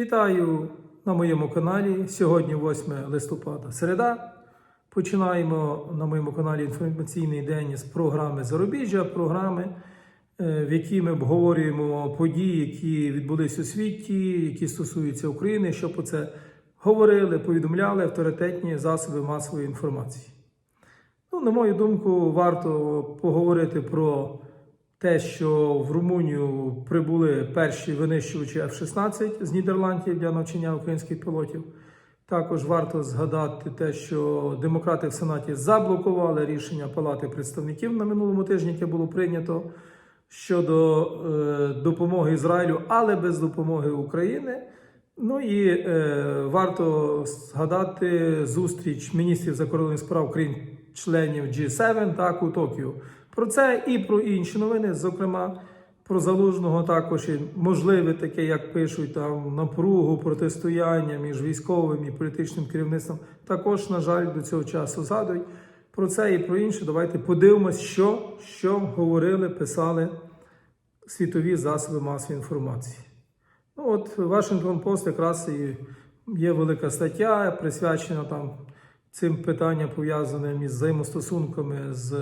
Вітаю на моєму каналі. Сьогодні 8 листопада, середа. Починаємо на моєму каналі інформаційний день з програми Зарубіжжя, програми, е, в якій ми обговорюємо події, які відбулись у світі, які стосуються України, щоб про це говорили, повідомляли авторитетні засоби масової інформації. Ну, на мою думку, варто поговорити про те, що в Румунію прибули перші винищувачі F-16 з Нідерландів для навчання українських пілотів. Також варто згадати те, що демократи в Сенаті заблокували рішення Палати представників на минулому тижні, яке було прийнято щодо е, допомоги Ізраїлю, але без допомоги України. Ну і е, варто згадати зустріч міністрів закордонних справ країн членів G7 так у Токіо. Про це і про інші новини, зокрема про залужного також і можливе таке, як пишуть там напругу, протистояння між військовим і політичним керівництвом. Також, на жаль, до цього часу згадують. Про це і про інше. Давайте подивимось, що, що говорили, писали світові засоби масової інформації. Ну от Вашингтон Пост якраз і є велика стаття, присвячена там цим питанням, пов'язаним із взаємостосунками з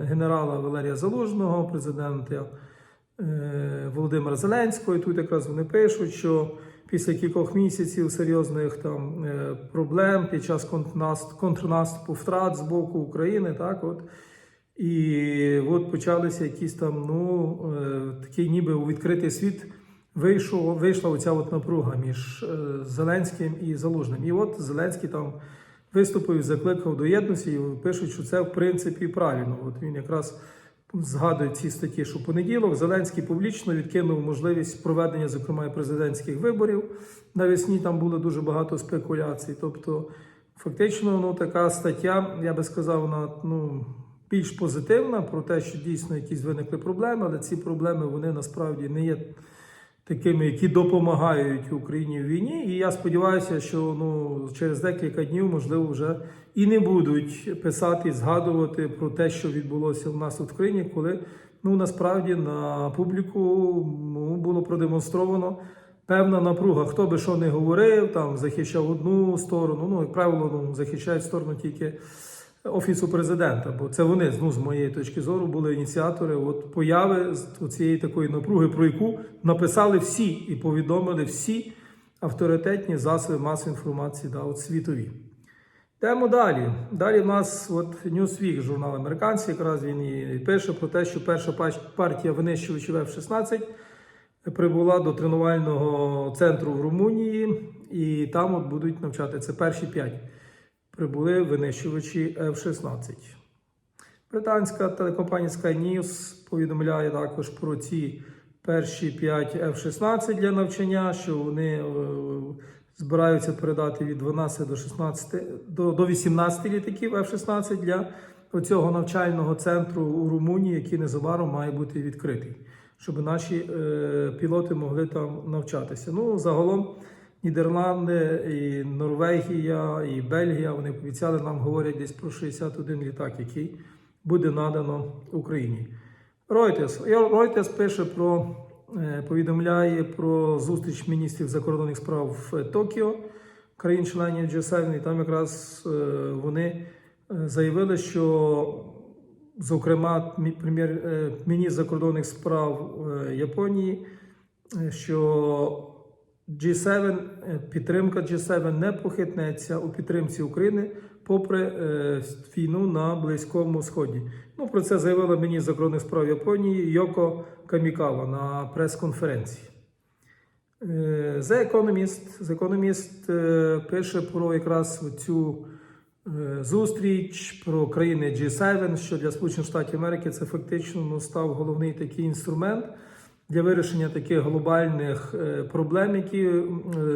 генерала Валерія Залужного, президента е, Володимира Зеленського. І тут якраз вони пишуть, що після кількох місяців серйозних там е, проблем під час контрнаступу, втрат з боку України, так от. І от почалися якісь там, ну, е, такий ніби у відкритий світ вийшов, вийшла оця от напруга між Зеленським і Залужним. І от Зеленський там виступив і закликав до єдності, і пишуть, що це в принципі правильно. От він якраз згадує ці статті, що понеділок Зеленський публічно відкинув можливість проведення, зокрема, президентських виборів. Навесні там було дуже багато спекуляцій. Тобто, фактично, ну така стаття, я би сказав, вона ну. Більш позитивна про те, що дійсно якісь виникли проблеми, але ці проблеми вони насправді не є такими, які допомагають Україні в війні. І я сподіваюся, що ну через декілька днів, можливо, вже і не будуть писати, згадувати про те, що відбулося в нас в країні, коли ну насправді на публіку ну, було продемонстровано. Певна напруга, хто би що не говорив, там захищав одну сторону. Ну, як правило, ну, захищають сторону тільки офісу президента, бо це вони, ну, з моєї точки зору, були ініціатори от появи цієї такої напруги, про яку написали всі і повідомили всі авторитетні засоби масової інформації да, от світові. Йдемо далі. Далі в нас от Newsweek, журнал американський, якраз він і пише про те, що перша партія винищувачів F-16 прибула до тренувального центру в Румунії, і там от будуть навчати. Це перші п'ять прибули винищувачі F-16. Британська телекомпанія Sky News повідомляє також про ці перші 5 F-16 для навчання, що вони е, збираються передати від 12 до 16 до, до 18 літаків F-16 для цього навчального центру у Румунії, який незабаром має бути відкритий, щоб наші е, пілоти могли там навчатися. Ну, загалом. Нідерланди, і Норвегія, і Бельгія. Вони обіцяли нам говорять десь про 61 літак, який буде надано Україні. Reuters. Reuters пише про е, повідомляє про зустріч міністрів закордонних справ в Токіо, країн-членів G7, і там якраз е, вони е, заявили, що. Зокрема, прем'єр е, міністр закордонних справ Японії, що G7, е, підтримка G7 не похитнеться у підтримці України попри е, війну на Близькому Сході. Ну про це заявила мені закордонних справ Японії Йоко Камікава на прес-конференції. Е, The Economist, The Economist е, пише про якраз цю е, зустріч про країни G7, що для Сполучених Штатів Америки це фактично ну, став головний такий інструмент для вирішення таких глобальних е, проблем, які е,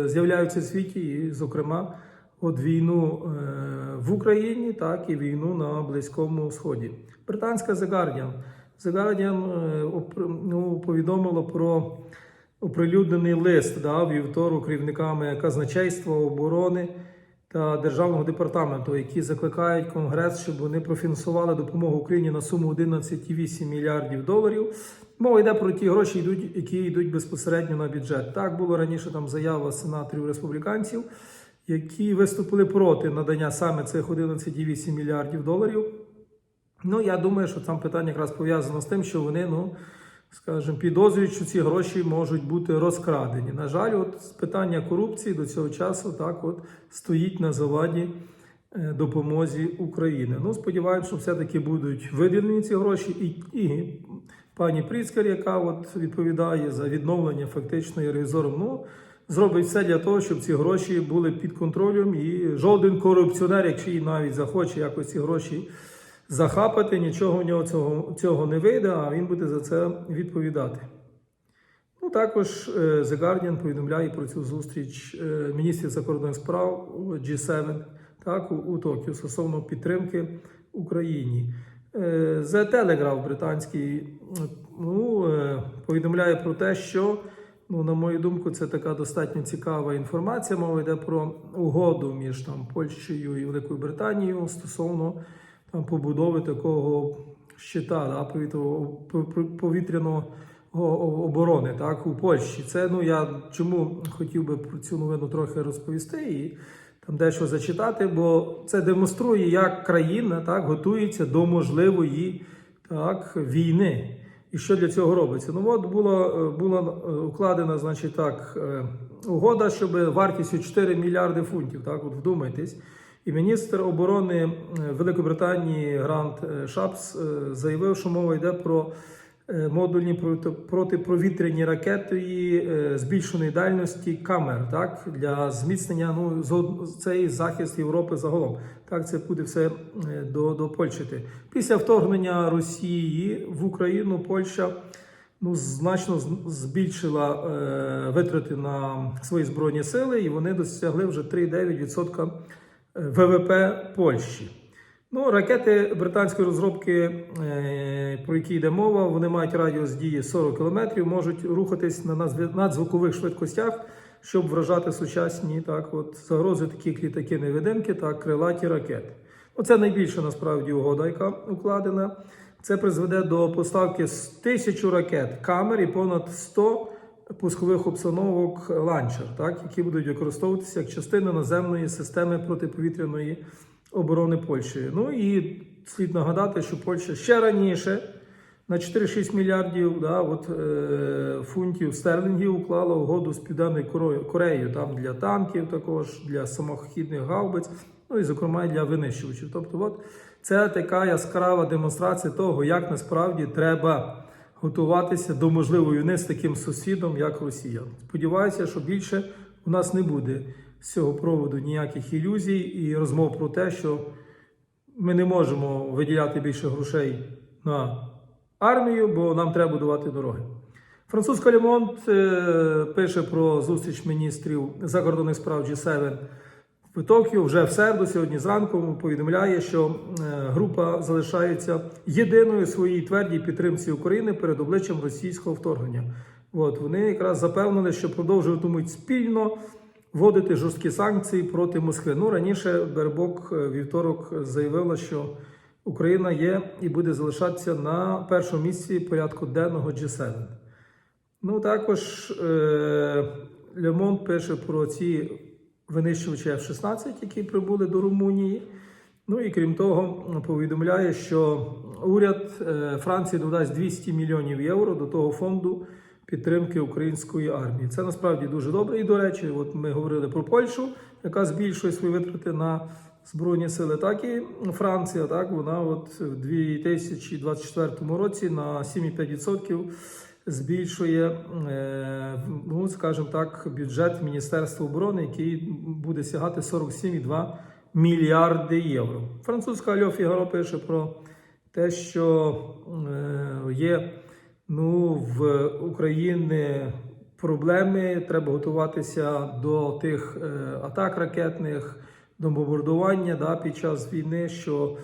з'являються в світі, і, зокрема, от війну е, в Україні, так і війну на Близькому Сході. Британська The Guardian. The Guardian ну, повідомило про оприлюднений лист да, вівторок керівниками казначейства оборони та Державного департаменту, які закликають Конгрес, щоб вони профінансували допомогу Україні на суму 11,8 мільярдів доларів. Мова йде про ті гроші, які йдуть безпосередньо на бюджет. Так було раніше там заява сенаторів республіканців, які виступили проти надання саме цих 11,8 мільярдів доларів. Ну, я думаю, що там питання якраз пов'язано з тим, що вони, ну, скажімо, підозрюють, що ці гроші можуть бути розкрадені. На жаль, от питання корупції до цього часу так от стоїть на заваді е, допомозі України. Ну, сподіваємося, що все-таки будуть виділені ці гроші, і, і пані Пріцкер, яка от відповідає за відновлення фактично і ревізором, ну, зробить все для того, щоб ці гроші були під контролем, і жоден корупціонер, якщо і навіть захоче якось ці гроші захапати, нічого в нього цього, цього не вийде, а він буде за це відповідати. Ну, також е, The Guardian повідомляє про цю зустріч е, міністрів закордонних справ у G7 так, у, у Токіо стосовно підтримки Україні. Е, The Telegraph британський ну, повідомляє про те, що, ну, на мою думку, це така достатньо цікава інформація. Мова йде про угоду між там, Польщею і Великою Британією стосовно побудови такого щита да, повітряного, оборони так, у Польщі. Це ну я чому хотів би про цю новину трохи розповісти і там дещо зачитати, бо це демонструє, як країна так готується до можливої так, війни. І що для цього робиться? Ну от була, була е, укладена, значить так, е, угода, щоб вартістю 4 мільярди фунтів. Так, от вдумайтесь. І міністр оборони е, Великої Грант е, Шапс е, заявив, що мова йде про модульні проти- протиповітряні ракети збільшеної дальності камер так, для зміцнення ну, цей захист Європи загалом. Так, це буде все до, допольщити. Після вторгнення Росії в Україну Польща ну, значно збільшила е, витрати на свої збройні сили, і вони досягли вже 3,9% ВВП Польщі. Ну, ракети британської розробки, е, про які йде мова, вони мають радіус дії 40 км, можуть рухатись на надзвукових швидкостях, щоб вражати сучасні так, от, загрози, такі як літаки невидимки та крилаті ракети. Ну, це найбільша насправді угода, яка укладена. Це призведе до поставки з тисячу ракет, камер і понад 100 пускових обстановок ланчер, так, які будуть використовуватися як частина наземної системи протиповітряної оборони Польщі. Ну і слід нагадати, що Польща ще раніше на 4-6 мільярдів да, от, е, фунтів стерлінгів уклала угоду з Південною Кореєю там для танків, також для самохідних гаубиць, ну і зокрема і для винищувачів. Тобто, от це така яскрава демонстрація того, як насправді треба готуватися до можливої війни з таким сусідом, як Росія. Сподіваюся, що більше у нас не буде з цього проводу ніяких ілюзій і розмов про те, що ми не можемо виділяти більше грошей на армію, бо нам треба будувати дороги. Французька Лемонт е, пише про зустріч міністрів закордонних справ G7 в Токіо вже в середу, сьогодні зранку повідомляє, що е, група залишається єдиною своїй твердій підтримці України перед обличчям російського вторгнення. От вони якраз запевнили, що продовжуватимуть спільно вводити жорсткі санкції проти Москви. Ну раніше Бербок е, вівторок заявила, що Україна є і буде залишатися на першому місці порядку денного G7. Ну також е, Лемон пише про ці винищувачі F-16, які прибули до Румунії. Ну і крім того, повідомляє, що уряд е, Франції додасть 200 мільйонів євро до того фонду підтримки української армії. Це насправді дуже добре. І до речі, от ми говорили про Польщу, яка збільшує свої витрати на збройні сили, так і Франція. Так вона от в 2024 році на 7,5% збільшує, е, ну скажімо так, бюджет Міністерства оборони, який буде сягати 47,2 мільярди євро. Французька Альо Фігаро пише про те, що е, є ну, в Україні проблеми. Треба готуватися до тих е, атак ракетних, до бомбардування да, під час війни. що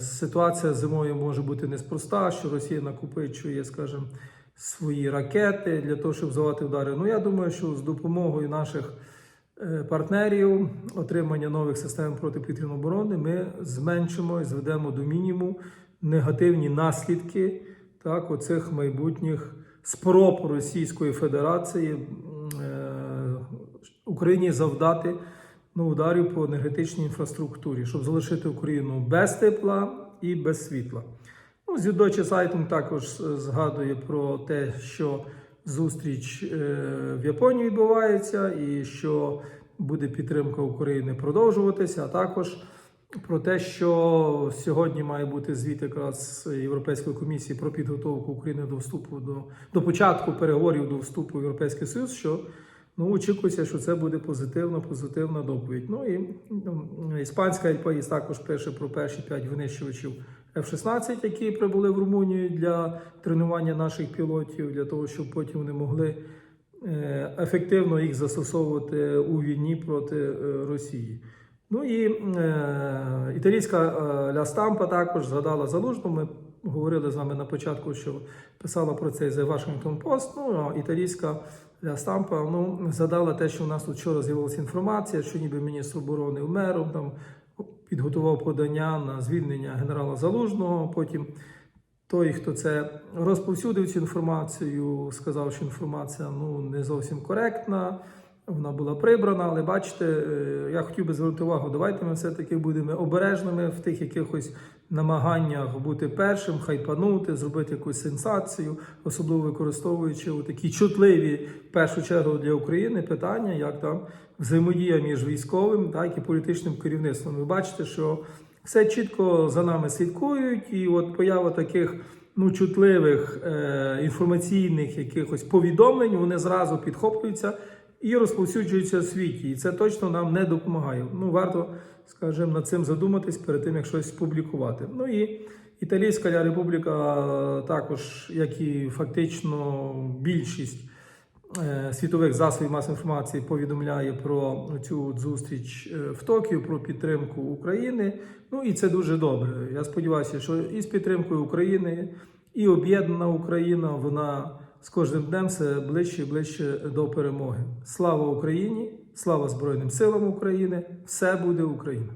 Ситуація зимою може бути неспроста, що Росія накопичує, скажімо, свої ракети для того, щоб завати удари. Ну я думаю, що з допомогою наших е, партнерів, отримання нових систем протиповітряної оборони, ми зменшимо і зведемо до мінімуму негативні наслідки так, оцих майбутніх спроб Російської Федерації е, Україні завдати ну, ударів по енергетичній інфраструктурі, щоб залишити Україну без тепла і без світла. Ну, Звідочі сайтом також згадує про те, що зустріч е, в Японії відбувається, і що буде підтримка України продовжуватися, а також про те, що сьогодні має бути звіт якраз Європейської комісії про підготовку України до вступу до, до початку переговорів до вступу в Європейський Союз. що Ну, очікується, що це буде позитивна, позитивна доповідь. Ну і ну, іспанська альпаїс також пише про перші п'ять винищувачів F-16, які прибули в Румунію для тренування наших пілотів, для того, щоб потім вони могли е, ефективно їх застосовувати у війні проти е, Росії. Ну і е, італійська е, Ля Стампа також згадала залужну. Ми говорили з вами на початку, що писала про це The Washington Post. Ну а італійська Стампа ну, згадала те, що у нас тут вчора з'явилася інформація, що ніби міністр оборони Умеров там підготував подання на звільнення генерала Залужного. Потім той, хто це розповсюдив цю інформацію, сказав, що інформація ну, не зовсім коректна. Вона була прибрана, але бачите, е, я хотів би звернути увагу, давайте ми все-таки будемо обережними в тих якихось намаганнях бути першим, хайпанути, зробити якусь сенсацію, особливо використовуючи такі чутливі, в першу чергу для України питання, як там взаємодія між військовим, так і політичним керівництвом. Ви бачите, що все чітко за нами слідкують, і от поява таких ну, чутливих е, інформаційних якихось повідомлень, вони зразу підхоплюються і розповсюджуються в світі. І це точно нам не допомагає. Ну, варто, скажімо, над цим задуматись перед тим, як щось публікувати. Ну і Італійська Республіка також, як і фактично більшість е, світових засобів масової інформації повідомляє про цю зустріч е, в Токіо, про підтримку України. Ну і це дуже добре. Я сподіваюся, що і з підтримкою України, і об'єднана Україна, вона з кожним днем все ближче і ближче до перемоги. Слава Україні! Слава Збройним силам України! Все буде Україна!